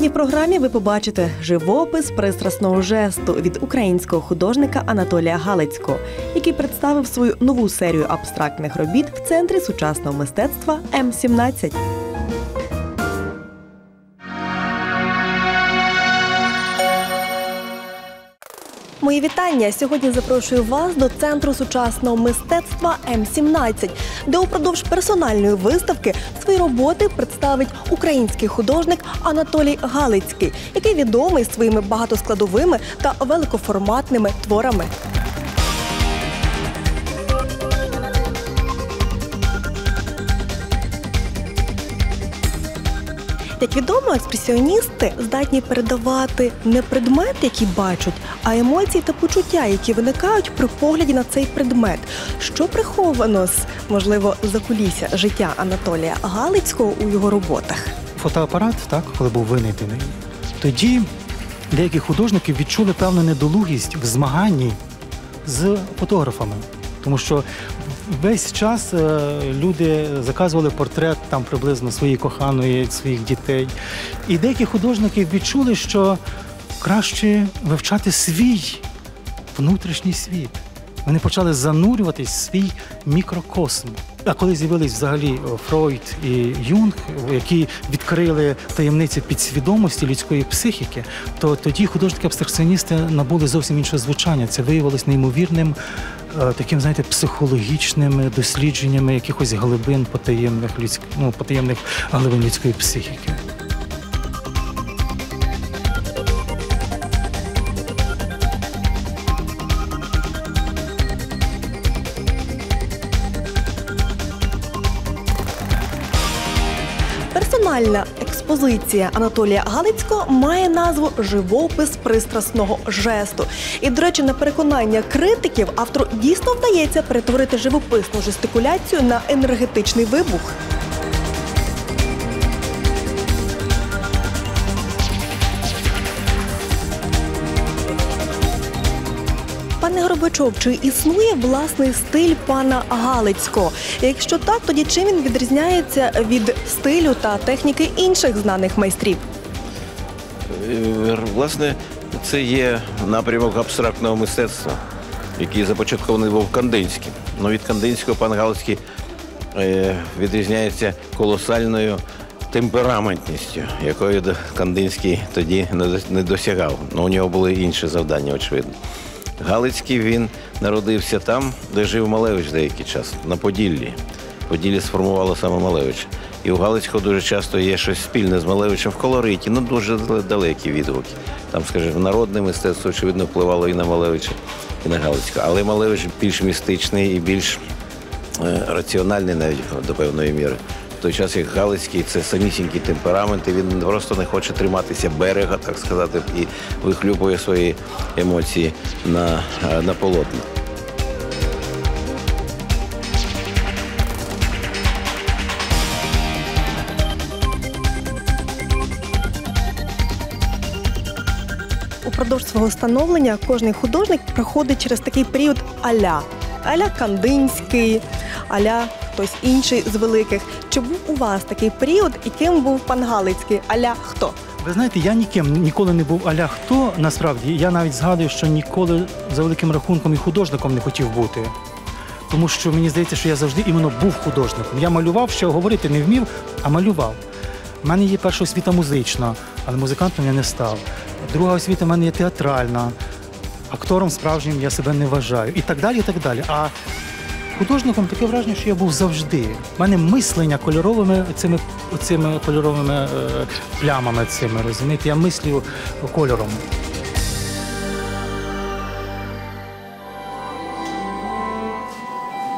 Сьогодні в програмі ви побачите живопис пристрасного жесту від українського художника Анатолія Галицького, який представив свою нову серію абстрактних робіт в центрі сучасного мистецтва М17. Мої вітання. Сьогодні запрошую вас до центру сучасного мистецтва М17, де упродовж персональної виставки свої роботи представить український художник Анатолій Галицький, який відомий своїми багатоскладовими та великоформатними творами. Як відомо, експресіоністи здатні передавати не предмет, який бачать, а емоції та почуття, які виникають при погляді на цей предмет. Що приховано з можливо закулісся життя Анатолія Галицького у його роботах? Фотоапарат, так, коли був винайдений, тоді деякі художники відчули певну недолугість в змаганні з фотографами. Тому що весь час е, люди заказували портрет там приблизно своєї коханої, своїх дітей. І деякі художники відчули, що краще вивчати свій внутрішній світ. Вони почали занурюватись в свій мікрокосм. А коли з'явились взагалі Фройд і Юнг, які відкрили таємниці підсвідомості людської психіки, то тоді художники-абстракціоністи набули зовсім інше звучання. Це виявилось неймовірним е, таким, знаєте, психологічними дослідженнями якихось глибин потаємних людськ... ну, потаємних глибин людської психіки. Персональна експозиція Анатолія Галицького має назву Живопис пристрасного жесту. І, до речі, на переконання критиків автору дійсно вдається перетворити живописну жестикуляцію на енергетичний вибух. Горбачов, чи існує власний стиль пана Галицького? Якщо так, тоді чим він відрізняється від стилю та техніки інших знаних майстрів? Е, Власне, це є напрямок абстрактного мистецтва, який започаткований був Кандинським. Ну, від Кандинського пан Галицький е, відрізняється колосальною темпераментністю, якої Кандинський тоді не досягав. Ну, у нього були інші завдання, очевидно. Галицький він народився там, де жив Малевич деякий час, на Поділлі. Поділлі сформувало саме Малевич. І у Галицького дуже часто є щось спільне з Малевичем в колориті, ну дуже далекі відгуки. Там, скажімо, народне мистецтво, очевидно, впливало і на Малевича, і на Галицького. Але Малевич більш містичний і більш е, раціональний навіть до певної міри. Той час, як Галицький, це самісінький темперамент, і він просто не хоче триматися берега, так сказати, і вихлюпує свої емоції на, е, на полотна. Упродовж свого становлення кожний художник проходить через такий період аля. Аля Кандинський, аля хтось інший з великих. Чи був у вас такий період, і ким був пан Галицький? Аля хто? Ви знаєте, я ніким ніколи не був аля хто насправді. Я навіть згадую, що ніколи за великим рахунком і художником не хотів бути. Тому що мені здається, що я завжди іменно був художником. Я малював, ще говорити не вмів, а малював. У мене є перша освіта музична, але музикантом я не став. Друга освіта в мене є театральна. Актором справжнім я себе не вважаю. І так далі, і так далі. А художником таке враження, що я був завжди. У мене мислення кольоровими цими, цими кольоровими е, плямами цими, розумієте? Я мислю кольором.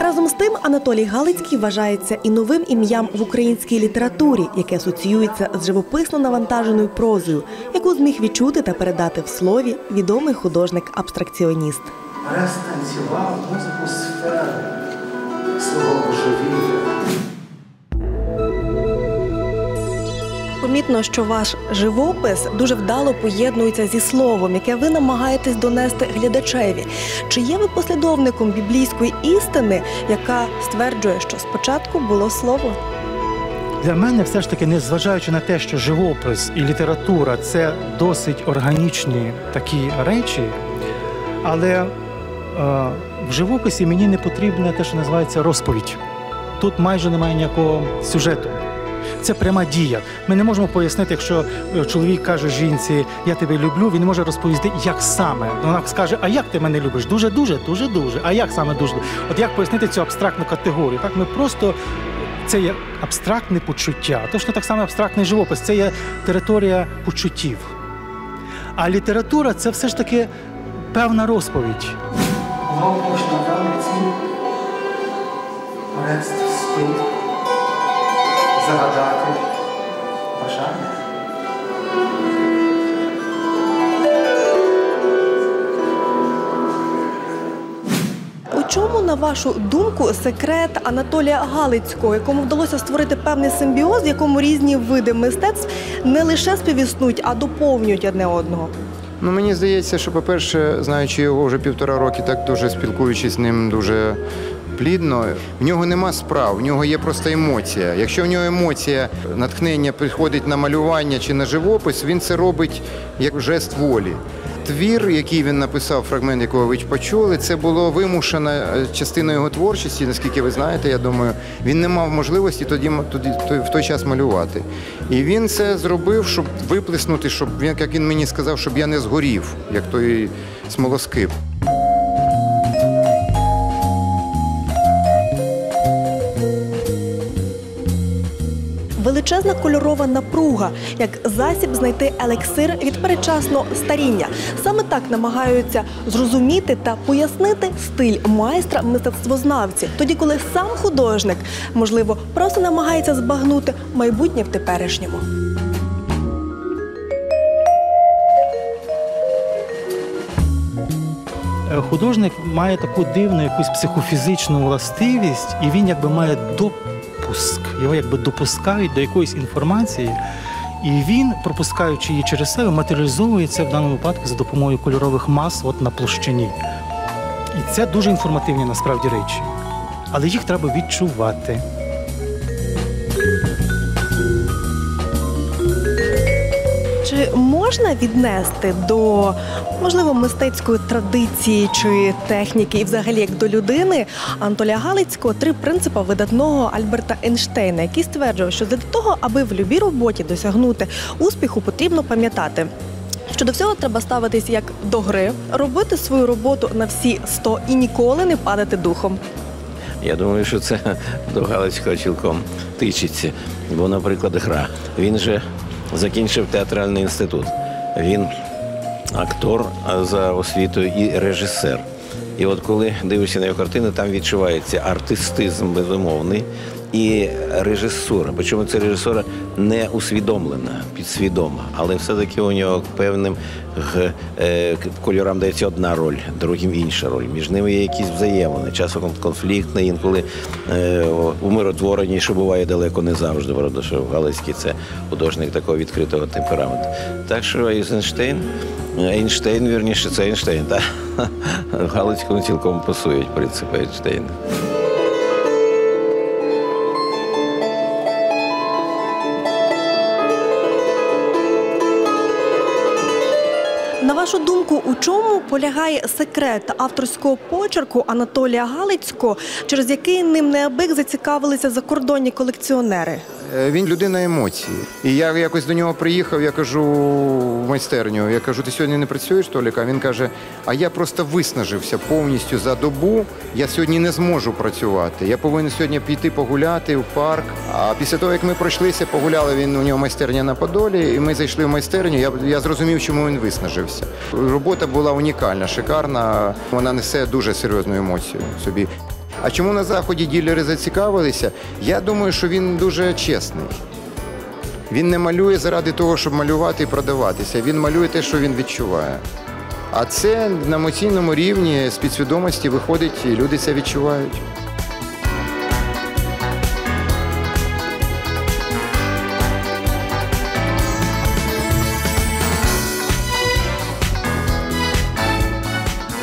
Разом з тим Анатолій Галицький вважається і новим ім'ям в українській літературі, яке асоціюється з живописно навантаженою прозою, яку зміг відчути та передати в слові відомий художник-абстракціоніст. Раз танцював музику сфери. Помітно, що ваш живопис дуже вдало поєднується зі словом, яке ви намагаєтесь донести глядачеві. Чи є ви послідовником біблійської істини, яка стверджує, що спочатку було слово? Для мене все ж таки, незважаючи на те, що живопис і література це досить органічні такі речі, але е, в живописі мені не потрібна те, що називається розповідь. Тут майже немає ніякого сюжету. Це пряма дія. Ми не можемо пояснити, якщо е, чоловік каже жінці Я тебе люблю, він може розповісти, як саме. Вона скаже, а як ти мене любиш? Дуже, дуже, дуже, дуже. А як саме дуже? От як пояснити цю абстрактну категорію? Так ми просто це є абстрактне почуття. Точно так само абстрактний живопис, це є територія почуттів. А література це все ж таки певна розповідь. Ловиш на вулиці, Орест спить, загадати бажання. У чому, на вашу думку, секрет Анатолія Галицького, якому вдалося створити певний симбіоз, в якому різні види мистецтв не лише співіснують, а доповнюють одне одного? Ну, мені здається, що, по-перше, знаючи його вже півтора роки, так дуже спілкуючись з ним дуже плідно, в нього нема справ, в нього є просто емоція. Якщо в нього емоція, натхнення приходить на малювання чи на живопис, він це робить як жест волі. Твір, який він написав, фрагмент якого ви почули, це було вимушена е, частина його творчості, наскільки ви знаєте, я думаю, він не мав можливості тоді, тоді в той час малювати. І він це зробив, щоб виплеснути, щоб він, як він мені сказав, щоб я не згорів, як той смолоскип. Величезна кольорова напруга, як засіб знайти елексир від передчасного старіння. Саме так намагаються зрозуміти та пояснити стиль майстра мистецтвознавці, тоді коли сам художник, можливо, просто намагається збагнути майбутнє в теперішньому. Е, Художник має таку дивну якусь психофізичну властивість, і він якби має допуск. Його якби допускають до якоїсь інформації, і він, пропускаючи її через себе, матеріалізовується в даному випадку за допомогою кольорових мас от на площині. І це дуже інформативні насправді речі. Але їх треба відчувати. Чи можна віднести до можливо мистецької традиції чи техніки, і взагалі як до людини Анатолія Галицького три принципи видатного Альберта Ейнштейна, який стверджував, що для того, аби в любій роботі досягнути успіху, потрібно пам'ятати. Що до всього треба ставитись як до гри, робити свою роботу на всі 100 і ніколи не падати духом. Я думаю, що це до Галицького цілком тичиться. Бо, наприклад, гра. Він же закінчив театральний інститут. Він актор за освітою і режисер. І от коли дивишся на його картини, там відчувається артистизм безумовний і режисура. Причому це режисура не усвідомлена, підсвідома, але все-таки у нього певним е, кольорам дається одна роль, другим інша роль. Між ними є якісь взаємини, часом конфліктні, інколи е, умиротворені, що буває далеко не завжди. Правда, що Галицький це художник такого відкритого темпераменту. Так що Ейзенштейн, Ейнштейн, вірніше, це Ейнштейн, так? Галицькому цілком пасують принципи Ейнштейна. Вашу думку, у чому полягає секрет авторського почерку Анатолія Галицького, через який ним неабик зацікавилися закордонні колекціонери? Е, Він людина емоцій. І я якось до нього приїхав, я кажу в майстерню. Я кажу, ти сьогодні не працюєш, Толік? А він каже: А я просто виснажився повністю за добу. Я сьогодні не зможу працювати. Я повинен сьогодні піти погуляти в парк. А після того, як ми пройшлися, погуляли він у нього майстерня на Подолі, і ми зайшли в майстерню. Я, я зрозумів, чому він виснажився. Робота була унікальна, шикарна. Вона несе дуже серйозну емоцію собі. А чому на заході ділери зацікавилися? Я думаю, що він дуже чесний. Він не малює заради того, щоб малювати і продаватися. Він малює те, що він відчуває. А це на емоційному рівні з підсвідомості виходить, і люди це відчувають.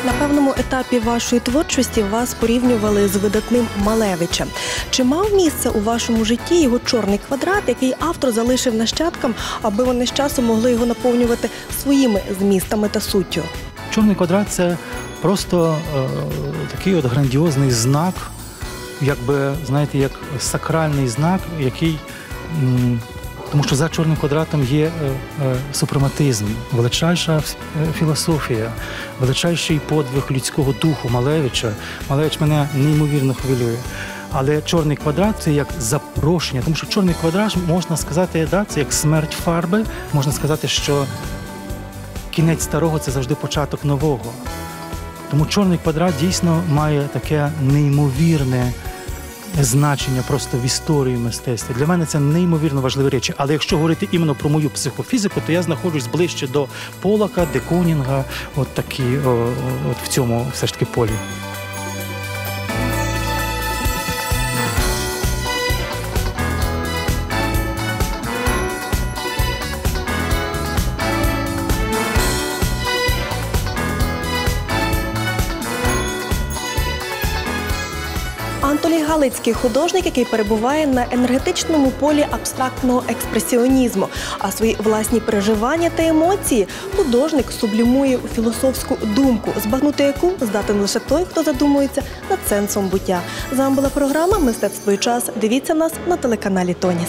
На певному етапі вашої творчості вас порівнювали з видатним Малевичем. Чи мав місце у вашому житті його чорний квадрат, який автор залишив нащадкам, аби вони з часом могли його наповнювати своїми змістами та суттю? Чорний квадрат це просто е, такий от грандіозний знак, якби, знаєте, як сакральний знак, який. Тому що за чорним квадратом є е, е, супрематизм, величайша е, філософія, величайший подвиг людського духу Малевича. Малевич мене неймовірно хвилює. Але чорний квадрат це як запрошення, тому що чорний квадрат можна сказати, да, це як смерть фарби. Можна сказати, що кінець старого це завжди початок нового. Тому чорний квадрат дійсно має таке неймовірне значення просто в історії мистецтва. Для мене це неймовірно важливі речі. Але якщо говорити іменно про мою психофізику, то я знаходжусь ближче до Полака, Деконінга, от такі, от в цьому все ж таки полі. Галицький художник, який перебуває на енергетичному полі абстрактного експресіонізму. А свої власні переживання та емоції художник сублімує у філософську думку, збагнути яку здатен лише той, хто задумується над сенсом буття. З вами була програма Мистецтво і час. Дивіться нас на телеканалі Тоніс.